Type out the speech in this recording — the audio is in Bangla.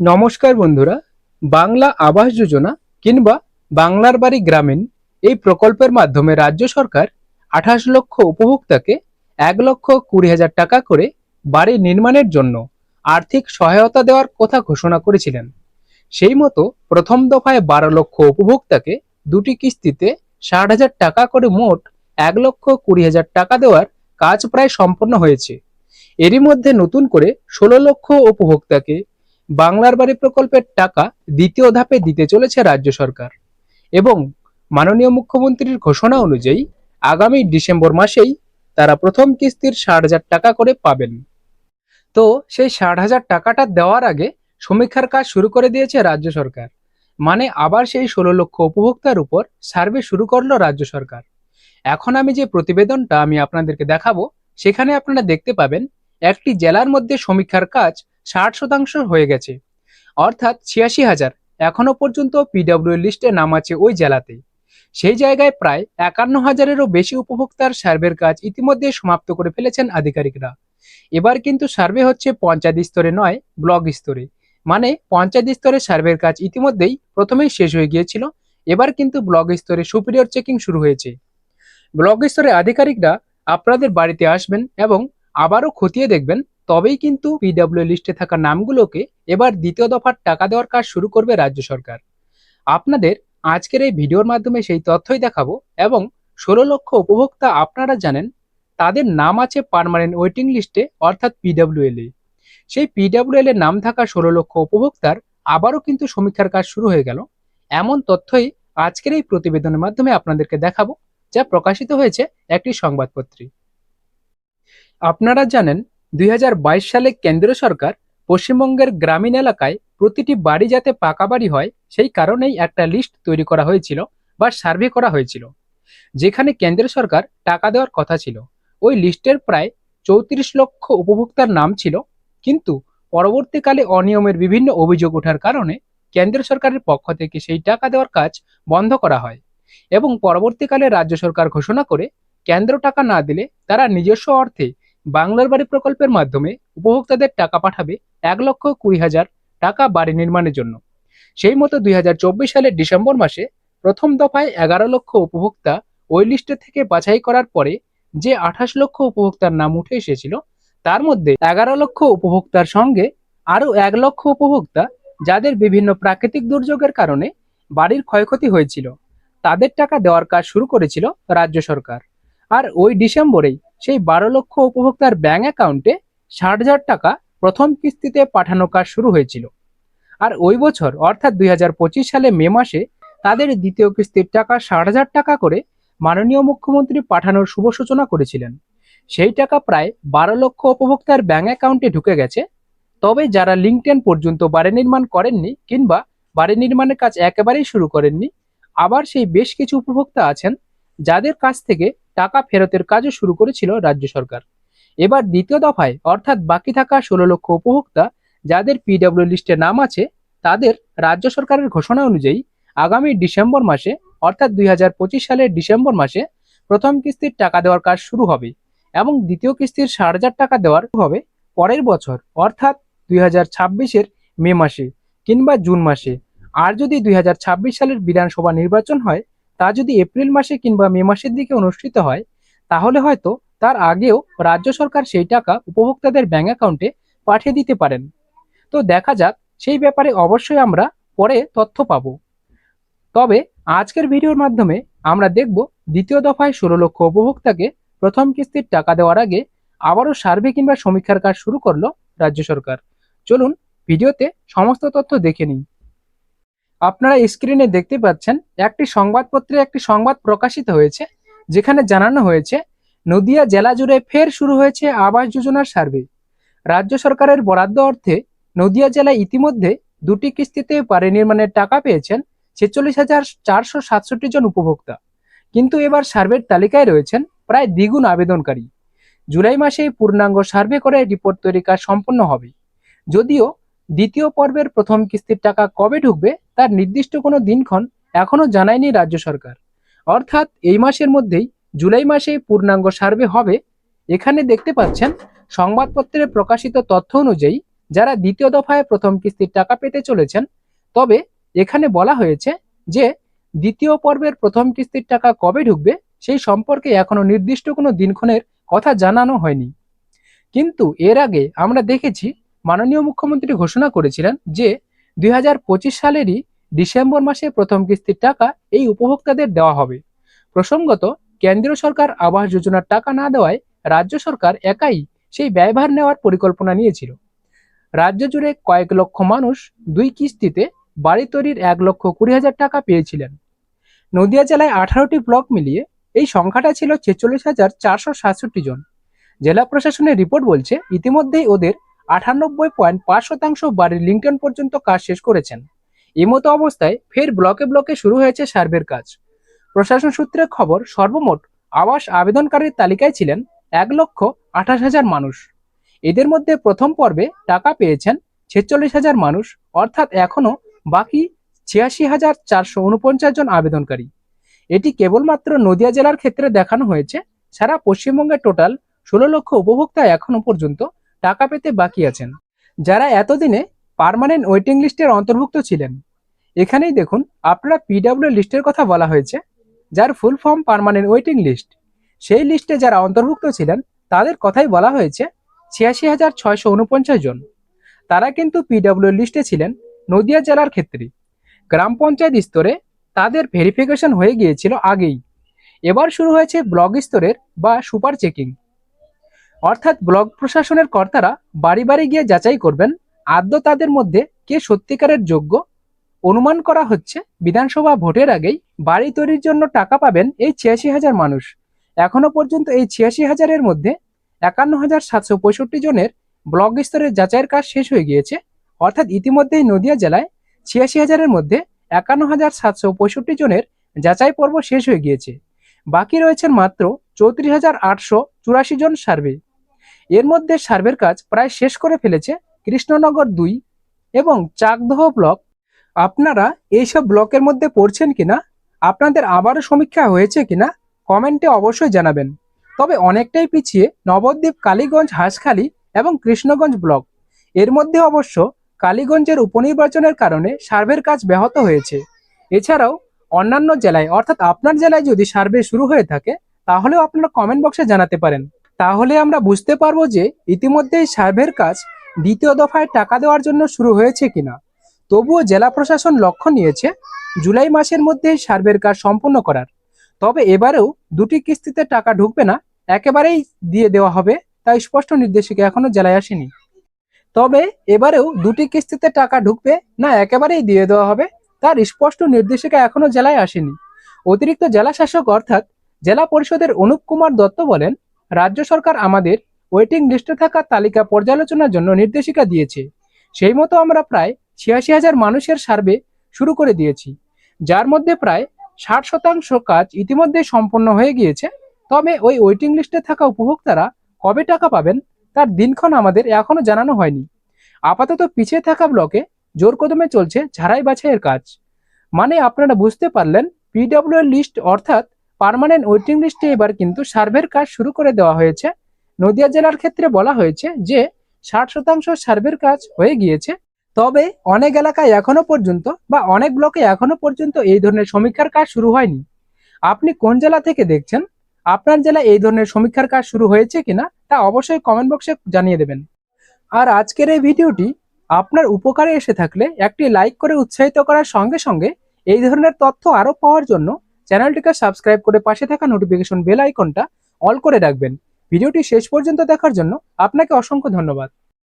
নমস্কার বন্ধুরা, বাংলা আবাস যোজনা কিংবা বাংলার বাড়ি গ্রামীণ এই প্রকল্পের মাধ্যমে রাজ্য সরকার আঠাশ লক্ষ উপভোক্তাকে এক লক্ষ কুড়ি হাজার টাকা করে বাড়ি নির্মাণের জন্য আর্থিক সহায়তা দেওয়ার কথা ঘোষণা করেছিলেন। সেই মতো প্রথম দফায় বারো লক্ষ উপভোক্তাকে দুটি কিস্তিতে ষাট হাজার টাকা করে মোট এক লক্ষ কুড়ি হাজার টাকা দেওয়ার কাজ প্রায় সম্পন্ন হয়েছে। এরই মধ্যে নতুন করে ষোলো লক্ষ উপভোক্তাকে বাংলার বাড়ি প্রকল্পের টাকা দ্বিতীয় ধাপে দিতে চলেছে রাজ্য সরকার এবং মাননীয় মুখ্যমন্ত্রীর ঘোষণা অনুযায়ী আগামী ডিসেম্বর মাসেই তারা প্রথম কিস্তির ষাট হাজার টাকা করে পাবেন। তো সেই ষাট হাজার টাকাটা দেওয়ার আগে সমীক্ষার কাজ শুরু করে দিয়েছে রাজ্য সরকার। মানে আবার সেই ষোলো লক্ষ উপভোক্তার উপর সার্ভে শুরু করল রাজ্য সরকার। এখন আমি যে প্রতিবেদনটা আমি আপনাদেরকে দেখাবো, সেখানে আপনারা দেখতে পাবেন, একটি জেলার মধ্যে সমীক্ষার কাজ ষাট শতাংশ হয়ে গেছে। অর্থাৎ ছিয়াশি হাজার এখনও পর্যন্ত পিডব্লিউ লিস্টে নাম আছে ওই জেলাতে সেই জায়গায় প্রায় একান্ন হাজারেরও বেশি উপভোক্তার সার্ভের কাজ ইতিমধ্যে সমাপ্ত করে ফেলেছেন আধিকারিকরা। এবার কিন্তু সার্ভে হচ্ছে পঞ্চায়েত স্তরে নয়, ব্লক স্তরে। মানে পঞ্চায়েত স্তরে সার্ভের কাজ ইতিমধ্যেই প্রথমেই শেষ হয়ে গিয়েছিল, এবার কিন্তু ব্লক স্তরে সুপিরিয়র চেকিং শুরু হয়েছে। ব্লক স্তরে আধিকারিকরা আপনাদের বাড়িতে আসবেন এবং আবারও খতিয়ে দেখবেন, তবেই কিন্তু পিডব্লিউ লিস্টে থাকা নামগুলোকে এবার দ্বিতীয় দফার টাকা দেওয়ার কাজ শুরু করবে রাজ্য সরকার। আপনাদের আজকের এই ভিডিওর মাধ্যমে সেই তথ্যই দেখাবো এবং ষোলো লক্ষ উপভোক্তা আপনারা জানেন, তাদের নাম আছে পার্মানেন্ট ওয়েটিং লিস্টে অর্থাৎ পিডব্লিউএল এ। সেই পিডব্লিউএল এর নাম থাকা ষোলো লক্ষ উপভোক্তার আবারও কিন্তু সমীক্ষার কাজ শুরু হয়ে গেল। এমন তথ্যই আজকের এই প্রতিবেদনের মাধ্যমে আপনাদেরকে দেখাবো, যা প্রকাশিত হয়েছে একটি সংবাদপত্রে। আপনারা জানেন, দুই হাজার বাইশ সালে কেন্দ্র সরকার পশ্চিমবঙ্গের গ্রামীণ এলাকায় প্রতিটি বাড়ি যাতে পাকা বাড়ি হয়, সেই কারণেই একটা লিস্ট তৈরি করা হয়েছিল বা সার্ভে করা হয়েছিল, যেখানে কেন্দ্র সরকার টাকা দেওয়ার কথা ছিল। ওই লিস্টের প্রায় চৌত্রিশ লক্ষ উপভোক্তার নাম ছিল, কিন্তু পরবর্তীকালে অনিয়মের বিভিন্ন অভিযোগ ওঠার কারণে কেন্দ্র সরকারের পক্ষ থেকে সেই টাকা দেওয়ার কাজ বন্ধ করা হয় এবং পরবর্তীকালে রাজ্য সরকার ঘোষণা করে কেন্দ্র টাকা না দিলে তারা নিজস্ব অর্থে বাংলার বাড়ি প্রকল্পের মাধ্যমে উপভোক্তাদের টাকা পাঠাবে এক লক্ষ কুড়ি হাজার টাকা বাড়ি নির্মাণের জন্য। সেই মতো দুই হাজার চব্বিশ সালের ডিসেম্বর মাসে প্রথম দফায় এগারো লক্ষ উপভোক্তা ওই লিস্টে থেকে বাছাই করার পরে যে আঠাশ লক্ষ উপভোক্তার নাম উঠে এসেছিল, তার মধ্যে এগারো লক্ষ উপভোক্তার সঙ্গে আরও এক লক্ষ উপভোক্তা যাদের বিভিন্ন প্রাকৃতিক দুর্যোগের কারণে বাড়ির ক্ষয়ক্ষতি হয়েছিল, তাদের টাকা দেওয়ার কাজ শুরু করেছিল রাজ্য সরকার। আর ওই ডিসেম্বরেই সেই বারো লক্ষ উপভোক্তার ব্যাঙ্ক অ্যাকাউন্টে ষাট হাজার টাকা প্রথম কিস্তিতে পাঠানো কাজ শুরু হয়েছিল। আর ওই বছর, অর্থাৎ দু হাজার পঁচিশ সালে মে মাসে, তাদের দ্বিতীয় কিস্তির টাকা ষাট হাজার টাকা করে মাননীয় মুখ্যমন্ত্রী পাঠানোর শুভ সূচনা করেছিলেন। সেই টাকা প্রায় বারো লক্ষ উপভোক্তার ব্যাঙ্ক অ্যাকাউন্টে ঢুকে গেছে। তবে যারা লিঙ্কটেন পর্যন্ত বাড়ি নির্মাণ করেননি কিংবা বাড়ি নির্মাণের কাজ একেবারেই শুরু করেননি, আবার সেই বেশ কিছু উপভোক্তা আছেন যাদের কাছ থেকে টাকা ফেরতের কাজও শুরু করেছিল রাজ্য সরকার। এবার দ্বিতীয় দফায়, অর্থাৎ বাকি থাকা ষোলো লক্ষ উপভোক্তা যাদের পিডব্লিউ লিস্টে নাম আছে, তাদের রাজ্য সরকারের ঘোষণা অনুযায়ী আগামী ডিসেম্বর মাসে, অর্থাৎ দুই হাজার পঁচিশ সালের ডিসেম্বর মাসে প্রথম কিস্তির টাকা দেওয়ার কাজ শুরু হবে এবং দ্বিতীয় কিস্তির ষাট হাজার টাকা দেওয়ার হবে পরের বছর, অর্থাৎ দুই এর মে মাসে কিংবা জুন মাসে। আর যদি দুই হাজার ছাব্বিশ সালের বিধানসভা নির্বাচন হয় তা যদি এপ্রিল মাসে কিংবা মে মাসের দিকে অনুষ্ঠিত হয়, তাহলে হয়তো তার আগেও রাজ্য সরকার সেই টাকা উপভোক্তাদের ব্যাংক অ্যাকাউন্টে পাঠিয়ে দিতে পারেন। তো দেখা যাক, সেই ব্যাপারে অবশ্যই আমরা পরে তথ্য পাব। তবে আজকের ভিডিওর মাধ্যমে আমরা দেখব, দ্বিতীয় দফায় ষোলো লক্ষ উপভোক্তাকে প্রথম কিস্তির টাকা দেওয়ার আগে আবারও সার্ভে কিংবা সমীক্ষার কাজ শুরু করল রাজ্য সরকার। চলুন, ভিডিওতে সমস্ত তথ্য দেখে নিই। আপনারা স্ক্রিনে দেখতে পাচ্ছেন, একটি সংবাদপত্রে একটি সংবাদ প্রকাশিত হয়েছে, যেখানে জানানো হয়েছে, নদিয়া জেলা জুড়ে ফের শুরু হয়েছে আবাস যোজনার সার্ভে। রাজ্য সরকারের বরাদ্দ অর্থে নদিয়া জেলায় ইতিমধ্যে দুটি কিস্তিতে বাড়ি নির্মাণের টাকা পেয়েছেন ছেচল্লিশ হাজার চারশো সাতষট্টি জন উপভোক্তা। কিন্তু এবার সার্ভের তালিকায় রয়েছেন প্রায় দ্বিগুণ আবেদনকারী। জুলাই মাসে পূর্ণাঙ্গ সার্ভে করে রিপোর্ট তৈরি কাজ সম্পন্ন হবে। যদিও দ্বিতীয় পর্বের প্রথম কিস্তির টাকা কবে ঢুকবে তার নির্দিষ্ট কোনো দিনক্ষণ এখনও জানায়নি রাজ্য সরকার। অর্থাৎ এই মাসের মধ্যেই জুলাই মাসে পূর্ণাঙ্গ সার্ভে হবে। এখানে দেখতে পাচ্ছেন, সংবাদপত্রে প্রকাশিত তথ্য অনুযায়ী যারা দ্বিতীয় দফায় প্রথম কিস্তির টাকা পেতে চলেছেন, তবে এখানে বলা হয়েছে যে দ্বিতীয় পর্বের প্রথম কিস্তির টাকা কবে ঢুকবে সেই সম্পর্কে এখনও নির্দিষ্ট কোনো দিনক্ষণের কথা জানানো হয়নি। কিন্তু এর আগে আমরা দেখেছি মাননীয় মুখ্যমন্ত্রী ঘোষণা করেছিলেন যে দুই হাজার পঁচিশ সালেরই ডিসেম্বর মাসে প্রথম কিস্তির টাকা এই উপভোক্তাদের দেওয়া হবে। প্রসঙ্গত, কেন্দ্রীয় সরকার আবাস যোজনার টাকা না দেওয়ায় রাজ্য সরকার একাই সেই ব্যয়ভার নেওয়ার পরিকল্পনা নিয়েছিল। রাজ্য জুড়ে কয়েক লক্ষ মানুষ দুই কিস্তিতে বাড়ি তৈরির এক লক্ষ কুড়ি হাজার টাকা পেয়েছিলেন। নদিয়া জেলায় আঠারোটি ব্লক মিলিয়ে এই সংখ্যাটা ছিল ছেচল্লিশ হাজার চারশো সাতষট্টি জন। জেলা প্রশাসনের রিপোর্ট বলছে, ইতিমধ্যেই ওদের আটানব্বই পয়েন্ট পাঁচ শতাংশ বাড়ির লিঙ্কন পর্যন্ত কাজ শেষ করেছেন। এমতো অবস্থায় ফের ব্লকে ব্লকে শুরু হয়েছে সার্ভের কাজ। প্রশাসন সূত্রে খবর, সর্বমোট আবাস আবেদনকারীর তালিকায় ছিলেন এক লক্ষ আঠাশ হাজার মানুষ। এদের মধ্যে প্রথম পর্বে টাকা পেয়েছেন ছেচল্লিশ হাজার মানুষ, অর্থাৎ এখনও বাকি ছিয়াশি হাজার চারশো উনপঞ্চাশ জন আবেদনকারী। এটি কেবলমাত্র নদিয়া জেলার ক্ষেত্রে দেখানো হয়েছে, সারা পশ্চিমবঙ্গে টোটাল ষোলো লক্ষ উপভোক্তা এখনও পর্যন্ত টাকা পেতে বাকি আছেন। যারা এতদিনে পারমানেন্ট ওয়েটিং লিস্টের অন্তর্ভুক্ত ছিলেন, এখানেই দেখুন আপনারা পিডাব্লিউ লিস্টের কথা বলা হয়েছে, যার full form permanent waiting list. সেই লিস্টে যারা অন্তর্ভুক্ত ছিলেন, তাদের কথাই বলা হয়েছে ছিয়াশি হাজার ছয়শো উনপঞ্চাশ জন। তারা কিন্তু পিডাব্লিউ লিস্টে ছিলেন নদিয়া জেলার ক্ষেত্রে। গ্রাম পঞ্চায়েত স্তরে তাদের ভেরিফিকেশন হয়ে গিয়েছিল আগেই। এবার শুরু হয়েছে ব্লক স্তরের বা সুপার চেকিং। অর্থাৎ ব্লক প্রশাসনের কর্তারা বাড়ি বাড়ি গিয়ে যাচাই করবেন আদ্য তাদের মধ্যে কে সত্যিকারের যোগ্য। অনুমান করা হচ্ছে, বিধানসভা ভোটের আগেই বাড়ি তৈরির জন্য টাকা পাবেন এই ছিয়াশি হাজার মানুষ। এখনও পর্যন্ত এই ছিয়াশি হাজারের মধ্যে একান্ন হাজার সাতশো পঁয়ষট্টি জনের ব্লক স্তরের যাচাইয়ের কাজ শেষ হয়ে গিয়েছে। অর্থাৎ ইতিমধ্যেই নদিয়া জেলায় ছিয়াশি হাজারের মধ্যে একান্ন হাজার সাতশো পঁয়ষট্টি জনের যাচাই পর্ব শেষ হয়ে গিয়েছে। বাকি রয়েছেন মাত্র চৌত্রিশ হাজার আটশো চুরাশি জন সার্ভে। এর মধ্যে সার্ভের কাজ প্রায় শেষ করে ফেলেছে কৃষ্ণনগর দুই এবং চাকদহ ব্লক। আপনারা এইসব ব্লকের মধ্যে পড়ছেন কিনা, আপনাদের আবারও সমীক্ষা হয়েছে কিনা, কমেন্টে অবশ্যই জানাবেন। তবে অনেকটাই পিছিয়ে নবদ্বীপ কালীগঞ্জ হাঁসখালী এবং কৃষ্ণগঞ্জ ব্লক। এর মধ্যে অবশ্য কালীগঞ্জের উপনির্বাচনের কারণে সার্ভের কাজ ব্যাহত হয়েছে। এছাড়াও অন্যান্য জেলায়, অর্থাৎ আপনার জেলায় যদি সার্ভে শুরু হয়ে থাকে, তাহলেও আপনারা কমেন্ট বক্সে জানাতে পারেন। তাহলে আমরা বুঝতে পারব যে ইতিমধ্যেই সার্ভের কাজ দ্বিতীয় দফায় টাকা দেওয়ার জন্য শুরু হয়েছে কিনা। তবুও জেলা প্রশাসন লক্ষ্য নিয়েছে জুলাই মাসের মধ্যেই সার্ভের কাজ সম্পন্ন করার। তবে এবারেও দুটি কিস্তিতে টাকা ঢুকবে না, একেবারেই দিয়ে দেওয়া হবে, তাই স্পষ্ট নির্দেশিকা এখনও জেলায় আসেনি। তবে এবারেও দুটি কিস্তিতে টাকা ঢুকবে না, একেবারেই দিয়ে দেওয়া হবে, তার স্পষ্ট নির্দেশিকা এখনও জেলায় আসেনি। অতিরিক্ত জেলা শাসক অর্থাৎ জেলা পরিষদের অনুপ কুমার দত্ত বলেন রাজ্য সরকার আমাদের ওয়েটিং লিস্টে থাকা তালিকা পর্যালোচনার জন্য নির্দেশিকা দিয়েছে। সেই মতো আমরা প্রায় ছিয়াশি হাজার মানুষের সার্ভে শুরু করে দিয়েছি। যার মধ্যে প্রায় ষাট শতাংশ কাজ ইতিমধ্যে সম্পন্ন হয়ে গিয়েছে। তবে ওই ওয়েটিং লিস্টে থাকা উপভোক্তারা কবে টাকা পাবেন, তার দিনক্ষণ আমাদের এখনও জানানো হয়নি। আপাতত পিছিয়ে থাকা ব্লকে জোর কদমে চলছে ঝাড়াই বাছাইয়ের কাজ। মানে আপনারা বুঝতে পারলেন পিডব্লিউ লিস্ট অর্থাৎ পার্মানেন্ট ওয়েটিং লিস্টে এবার কিন্তু সার্ভের কাজ শুরু করে দেওয়া হয়েছে। নদিয়া জেলার ক্ষেত্রে বলা হয়েছে যে, ষাট শতাংশ সার্ভের কাজ হয়ে গিয়েছে। তবে অনেক এলাকায় এখনও পর্যন্ত বা অনেক ব্লকে এখনও পর্যন্ত এই ধরনের সমীক্ষার কাজ শুরু হয়নি। আপনি কোন জেলা থেকে দেখছেন? আপনার জেলায় এই ধরনের সমীক্ষার কাজ শুরু হয়েছে কিনা তা অবশ্যই কমেন্ট বক্সে জানিয়ে দেবেন। আর আজকের এই ভিডিওটি আপনার উপকারে এসে থাকলে একটি লাইক করে উৎসাহিত করার সঙ্গে সঙ্গে এই ধরনের তথ্য আরও পাওয়ার জন্য চ্যানেলটিকে সাবস্ক্রাইব করে পাশে থাকা নোটিফিকেশন বেল আইকনটা অল করে রাখবেন। ভিডিওটি শেষ পর্যন্ত দেখার জন্য আপনাকে অসংখ্য ধন্যবাদ।